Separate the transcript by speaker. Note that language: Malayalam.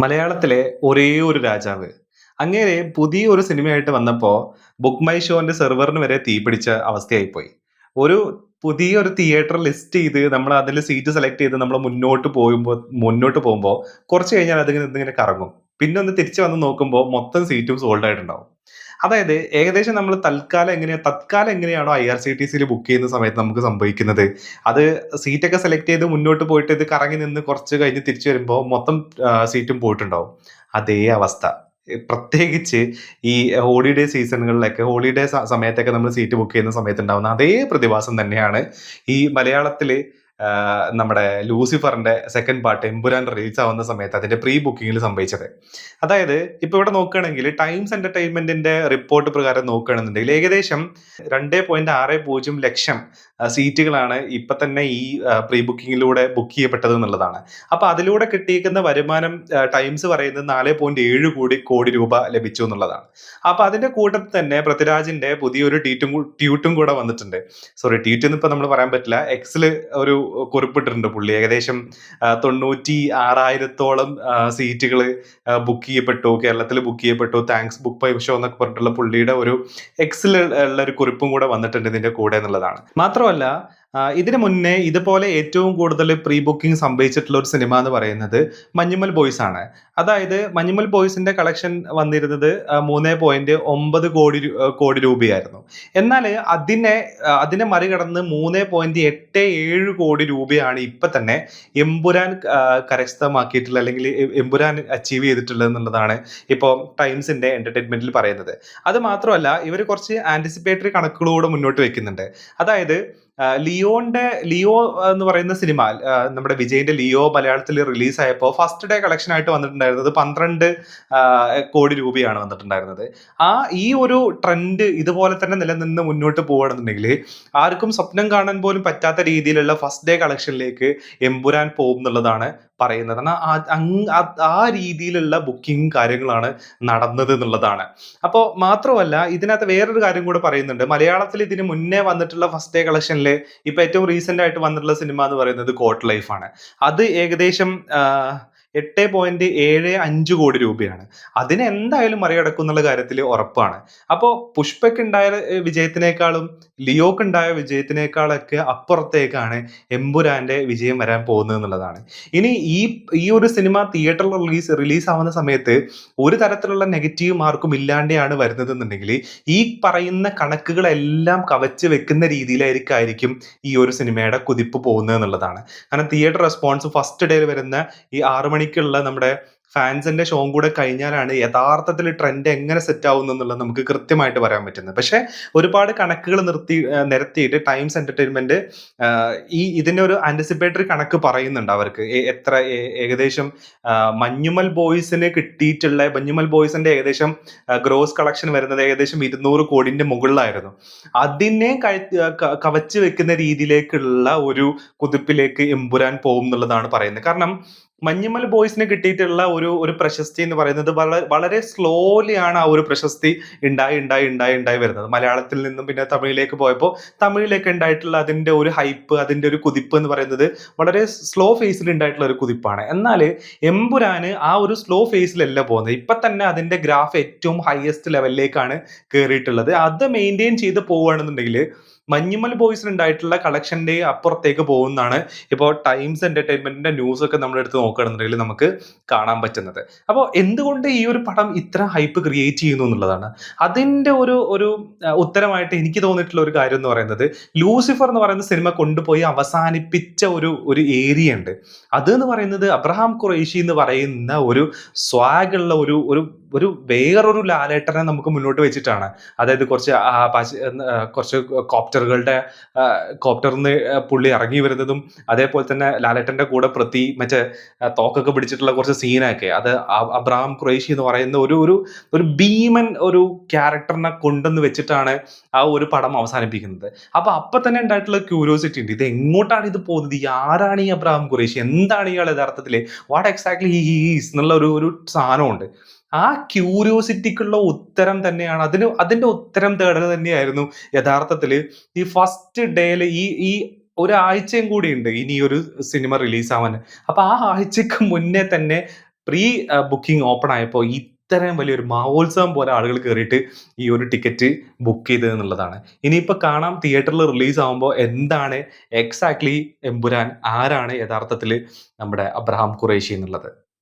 Speaker 1: മലയാളത്തിലെ ഒരേ ഒരു രാജാവ്. അങ്ങേരെ പുതിയ ഒരു സിനിമയായിട്ട് വന്നപ്പോ ബുക്ക് മൈ ഷോന്റെ സെർവറിന് വരെ തീ പിടിച്ച അവസ്ഥയായിപ്പോയി. ഒരു പുതിയ ഒരു തിയേറ്റർ ലിസ്റ്റ് ചെയ്ത് നമ്മൾ അതിൽ സീറ്റ് സെലക്ട് ചെയ്ത് നമ്മൾ മുന്നോട്ട് പോകുമ്പോൾ മുന്നോട്ട് പോകുമ്പോൾ കുറച്ച് കഴിഞ്ഞാൽ അതിങ്ങനെ ഇതിങ്ങനെ കറങ്ങും. പിന്നെ ഒന്ന് തിരിച്ച് വന്ന് നോക്കുമ്പോൾ മൊത്തം സീറ്റും സോൾഡ് ആയിട്ടുണ്ടാവും. അതായത് ഏകദേശം നമ്മൾ തൽക്കാലം എങ്ങനെയാണ് തത്കാലം എങ്ങനെയാണോ ഐ ആർ സി ടി സിയിൽ ബുക്ക് ചെയ്യുന്ന സമയത്ത് നമുക്ക് സംഭവിക്കുന്നത്. അത് സീറ്റൊക്കെ സെലക്ട് ചെയ്ത് മുന്നോട്ട് പോയിട്ട് ഇത് കറങ്ങി നിന്ന് കുറച്ച് കഴിഞ്ഞ് തിരിച്ചു വരുമ്പോൾ മൊത്തം സീറ്റും പോയിട്ടുണ്ടാവും. അതേ അവസ്ഥ. പ്രത്യേകിച്ച് ഈ ഹോളിഡേ സീസണുകളിലൊക്കെ ഹോളിഡേ സമയത്തൊക്കെ നമ്മൾ സീറ്റ് ബുക്ക് ചെയ്യുന്ന സമയത്ത് ഉണ്ടാവുന്ന അതേ പ്രതിഭാസം തന്നെയാണ് ഈ മലയാളത്തിൽ നമ്മുടെ ലൂസിഫറിന്റെ സെക്കൻഡ് പാർട്ട് എമ്പുരാൻ റിലീസ് ആവുന്ന സമയത്ത് അതിന്റെ പ്രീ ബുക്കിങ്ങിൽ സംഭവിച്ചത്. അതായത് ഇപ്പൊ ഇവിടെ നോക്കുകയാണെങ്കിൽ ടൈംസ് എന്റർടൈൻമെന്റിന്റെ റിപ്പോർട്ട് പ്രകാരം നോക്കുകയാണെന്നുണ്ടെങ്കിൽ ഏകദേശം രണ്ട് പോയിന്റ് ആറ് പൂജ്യം ലക്ഷം സീറ്റുകളാണ് ഇപ്പൊ തന്നെ ഈ പ്രീ ബുക്കിങ്ങിലൂടെ ബുക്ക് ചെയ്യപ്പെട്ടത് എന്നുള്ളതാണ്. അപ്പൊ അതിലൂടെ കിട്ടിയിരിക്കുന്ന വരുമാനം ടൈംസ് പറയുന്നത് നാല് പോയിന്റ് ഏഴ് കോടി കോടി രൂപ ലഭിച്ചു എന്നുള്ളതാണ്. അപ്പൊ അതിന്റെ കൂട്ടത്തിൽ തന്നെ പൃഥ്വിരാജിന്റെ പുതിയൊരു ട്വീറ്റും ട്യൂട്ടും കൂടെ വന്നിട്ടുണ്ട്. സോറി ട്വീറ്റ് ഇപ്പൊ നമ്മൾ പറയാൻ പറ്റില്ല. എക്സിൽ ഒരു കുറിപ്പിട്ടിട്ടുണ്ട് പുള്ളി. ഏകദേശം തൊണ്ണൂറ്റി ആറായിരത്തോളം സീറ്റുകൾ ബുക്ക് ചെയ്യപ്പെട്ടു കേരളത്തിൽ ബുക്ക് ചെയ്യപ്പെട്ടു. താങ്ക്സ് ബുക്ക് ബൈ ഷോ എന്നൊക്കെ പറഞ്ഞിട്ടുള്ള പുള്ളിയുടെ ഒരു എക്സിൽ ഉള്ള ഒരു കുറിപ്പും കൂടെ വന്നിട്ടുണ്ട് ഇതിന്റെ കൂടെ എന്നുള്ളതാണ്. മാത്രമല്ല ഇതിനു മുന്നേ ഇതുപോലെ ഏറ്റവും കൂടുതൽ പ്രീ ബുക്കിംഗ് സംഭവിച്ചിട്ടുള്ള ഒരു സിനിമ എന്ന് പറയുന്നത് മഞ്ഞുമൽ ബോയ്സ് ആണ്. അതായത് മഞ്ഞുമൽ ബോയ്സിന്റെ കളക്ഷൻ വന്നിരുന്നത് മൂന്ന് പോയിന്റ് ഒമ്പത് കോടി കോടി രൂപയായിരുന്നു. എന്നാൽ അതിനെ അതിനെ മറികടന്ന് മൂന്ന് പോയിന്റ് എട്ട് ഏഴ് കോടി രൂപയാണ് ഇപ്പൊ തന്നെ എമ്പുരാൻ കരസ്ഥമാക്കിയിട്ടുള്ള അല്ലെങ്കിൽ എമ്പുരാൻ അച്ചീവ് ചെയ്തിട്ടുള്ളത് എന്നുള്ളതാണ് ഇപ്പോൾ ടൈംസിന്റെ എന്റർടൈൻമെന്റിൽ പറയുന്നത്. അത് മാത്രമല്ല ഇവർ കുറച്ച് ആന്റിസിപ്പേറ്ററി കണക്കുകളോട് മുന്നോട്ട് വെക്കുന്നുണ്ട്. അതായത് ലിയോന്റെ ലിയോ എന്ന് പറയുന്ന സിനിമ നമ്മുടെ വിജയിന്റെ ലിയോ മലയാളത്തിൽ റിലീസായപ്പോൾ ഫസ്റ്റ് ഡേ കളക്ഷൻ ആയിട്ട് വന്നിട്ടുണ്ടായിരുന്നത് പന്ത്രണ്ട് കോടി രൂപയാണ് വന്നിട്ടുണ്ടായിരുന്നത്. ആ ഈ ഒരു ട്രെൻഡ് ഇതുപോലെ തന്നെ നിലനിന്ന് മുന്നോട്ട് പോവുകയാണെന്നുണ്ടെങ്കിൽ ആർക്കും സ്വപ്നം കാണാൻ പോലും പറ്റാത്ത രീതിയിലുള്ള ഫസ്റ്റ് ഡേ കളക്ഷനിലേക്ക് എമ്പുരാൻ പോകും എന്നുള്ളതാണ് പറയുന്നത്. കാരണം ആ- രീതിയിലുള്ള ബുക്കിംഗ് കാര്യങ്ങളാണ് നടന്നത് എന്നുള്ളതാണ്. അപ്പോൾ മാത്രമല്ല ഇതിനകത്ത് വേറൊരു കാര്യം കൂടെ പറയുന്നുണ്ട്. മലയാളത്തിൽ ഇതിന് മുന്നേ വന്നിട്ടുള്ള ഫസ്റ്റ് ഡേ കളക്ഷനിൽ ഇപ്പൊ ഏറ്റവും റീസെന്റ് ആയിട്ട് വന്നിട്ടുള്ള സിനിമ എന്ന് പറയുന്നത് കോട്ട് ലൈഫാണ് അത് ഏകദേശം എട്ട് പോയിന്റ് ഏഴ് അഞ്ച് കോടി രൂപയാണ്. അതിനെ എന്തായാലും മറികടക്കും എന്നുള്ള കാര്യത്തിൽ ഉറപ്പാണ്. അപ്പോൾ പുഷ്പയ്ക്ക് ഉണ്ടായ വിജയത്തിനേക്കാളും ലിയോക്ക് ഉണ്ടായ വിജയത്തിനേക്കാളൊക്കെ അപ്പുറത്തേക്കാണ് എമ്പുരാന്റെ വിജയം വരാൻ പോകുന്നത് എന്നുള്ളതാണ്. ഇനി ഈ ഈ ഒരു സിനിമ തിയേറ്ററിൽ റിലീസ് റിലീസ് ആവുന്ന സമയത്ത് ഒരു തരത്തിലുള്ള നെഗറ്റീവ് മാർക്കും ഇല്ലാണ്ടെയാണ് വരുന്നത് എന്നുണ്ടെങ്കിൽ ഈ പറയുന്ന കണക്കുകളെല്ലാം കവച്ച് വെക്കുന്ന രീതിയിലായിരിക്കും ഈ ഒരു സിനിമയുടെ കുതിപ്പ് പോകുന്നത് എന്നുള്ളതാണ്. കാരണം തിയേറ്റർ റെസ്പോൺസ് ഫസ്റ്റ് ഡേയിൽ വരുന്ന ഈ ആറു മണിക്കുള്ള നമ്മുടെ ഫാൻസിന്റെ ഷോം കൂടെ കഴിഞ്ഞാലാണ് യഥാർത്ഥത്തിൽ ട്രെൻഡ് എങ്ങനെ സെറ്റ് ആവുന്നു എന്നുള്ളത് നമുക്ക് കൃത്യമായിട്ട് പറയാൻ പറ്റുന്നത്. പക്ഷെ ഒരുപാട് കണക്കുകൾ നിർത്തി നിരത്തിയിട്ട് ടൈംസ് എന്റർടൈൻമെന്റ് ഈ ഇതിന്റെ ഒരു ആന്റിസിപ്പേറ്ററി കണക്ക് പറയുന്നുണ്ട് അവർക്ക്. എത്ര ഏകദേശം മഞ്ഞുമൽ ബോയ്സിന് കിട്ടിയിട്ടുള്ള മഞ്ഞുമൽ ബോയ്സിന്റെ ഏകദേശം ഗ്രോസ് കളക്ഷൻ വരുന്നത് ഏകദേശം ഇരുന്നൂറ് കോടിന്റെ മുകളിലായിരുന്നു. അതിനെ കവച്ച് വെക്കുന്ന രീതിയിലേക്കുള്ള ഒരു കുതിപ്പിലേക്ക് എമ്പുരാൻ പോകും എന്നുള്ളതാണ് പറയുന്നത്. കാരണം മഞ്ഞുമൽ ബോയ്സിന് കിട്ടിയിട്ടുള്ള ഒരു ഒരു പ്രശസ്തി എന്ന് പറയുന്നത് വളരെ വളരെ സ്ലോലി ആണ് ആ ഒരു പ്രശസ്തി ഉണ്ടായി ഉണ്ടായി ഉണ്ടായി ഉണ്ടായി വരുന്നത്. മലയാളത്തിൽ നിന്നും പിന്നെ തമിഴിലേക്ക് പോയപ്പോൾ തമിഴിലേക്ക് ഉണ്ടായിട്ടുള്ള അതിന്റെ ഒരു ഹൈപ്പ് അതിന്റെ ഒരു കുതിപ്പ് എന്ന് പറയുന്നത് വളരെ സ്ലോ ഫേസിൽ ഉണ്ടായിട്ടുള്ള ഒരു കുതിപ്പാണ്. എന്നാൽ എമ്പുരാന് ആ ഒരു സ്ലോ ഫേസിലല്ല പോകുന്നത്. ഇപ്പം തന്നെ അതിന്റെ ഗ്രാഫ് ഏറ്റവും ഹയസ്റ്റ് ലെവലിലേക്കാണ് കയറിയിട്ടുള്ളത് അത് മെയിന്റെയിൻ ചെയ്ത് പോവുകയാണെന്നുണ്ടെങ്കിൽ മഞ്ഞുമൽ ബോയ്സിന് ഉണ്ടായിട്ടുള്ള കളക്ഷന്റെ അപ്പുറത്തേക്ക് പോകുന്നതാണ് ഇപ്പോൾ ടൈംസ് എന്റർടൈൻമെന്റിന്റെ ന്യൂസ് ഒക്കെ നമ്മൾ എടുത്ത് നോക്കുകയാണെന്നുണ്ടെങ്കിൽ നമുക്ക് കാണാൻ പറ്റുന്നത്. അപ്പോൾ എന്തുകൊണ്ട് ഈ ഒരു പടം ഇത്ര ഹൈപ്പ് ക്രിയേറ്റ് ചെയ്യുന്നു എന്നുള്ളതാണ്. അതിന്റെ ഒരു ഒരു ഉത്തരമായിട്ട് എനിക്ക് തോന്നിയിട്ടുള്ള ഒരു കാര്യം എന്ന് പറയുന്നത് ലൂസിഫർ എന്ന് പറയുന്ന സിനിമ കൊണ്ടുപോയി അവസാനിപ്പിച്ച ഒരു ഒരു ഏരിയ ഉണ്ട് അത് എന്ന് പറയുന്നത് അബ്രഹാം ഖുറേഷി എന്ന് പറയുന്ന ഒരു സ്വാഗുള്ള ഒരു ഒരു ഒരു വേറൊരു ലാലേട്ടനെ നമുക്ക് മുന്നോട്ട് വെച്ചിട്ടാണ്. അതായത് കുറച്ച് കുറച്ച് കോപ്റ്ററുകളുടെ കോപ്റ്ററിന്ന് പുള്ളി ഇറങ്ങി വരുന്നതും അതേപോലെ തന്നെ ലാലേട്ടന്റെ കൂടെ പ്രതി മറ്റേ തോക്കൊക്കെ പിടിച്ചിട്ടുള്ള കുറച്ച് സീനൊക്കെ. അത് അബ്രാം ഖുറേഷി എന്ന് പറയുന്ന ഒരു ഒരു ഒരു ഭീമൻ ഒരു ക്യാരക്ടറിനെ കൊണ്ടെന്ന് വെച്ചിട്ടാണ് ആ ഒരു പടം അവസാനിപ്പിക്കുന്നത്. അപ്പൊ അപ്പൊ തന്നെ ഉണ്ടായിട്ടുള്ള ക്യൂരിയോസിറ്റി ഉണ്ട്. ഇത് എങ്ങോട്ടാണ് ഇത് പോകുന്നത്? ആരാണ് ഈ അബ്രഹാം ഖുറേഷി എന്താണ് ഇയാൾ യഥാർത്ഥത്തിൽ വാട്ട് എക്സാക്ട്ലി ഹി ഈസ് എന്നുള്ള ഒരു ഒരു സാധനമുണ്ട്. ആ ക്യൂരിയോസിറ്റിക്കുള്ള ഉത്തരം തന്നെയാണ്. അതിന് അതിന്റെ ഉത്തരം തേടൽ തന്നെയായിരുന്നു യഥാർത്ഥത്തിൽ ഈ ഫസ്റ്റ് ഡേയിൽ ഈ ഈ ഒരാഴ്ചയും കൂടി ഉണ്ട് ഇനി ഒരു സിനിമ റിലീസ് ആവാൻ. അപ്പൊ ആ ആഴ്ചക്ക് മുന്നേ തന്നെ പ്രീ ബുക്കിംഗ് ഓപ്പൺ ആയപ്പോൾ ഇത്രയും വലിയൊരു മഹോത്സവം പോലെ ആളുകൾ കയറിയിട്ട് ഈ ഒരു ടിക്കറ്റ് ബുക്ക് ചെയ്തത് എന്നുള്ളതാണ്. ഇനിയിപ്പോൾ കാണാം തിയേറ്ററിൽ റിലീസ് ആകുമ്പോൾ എന്താണ് എക്സാക്ട്ലി എമ്പുരാൻ ആരാണ് യഥാർത്ഥത്തിൽ നമ്മുടെ അബ്രഹാം ഖുറേഷി എന്നുള്ളത്.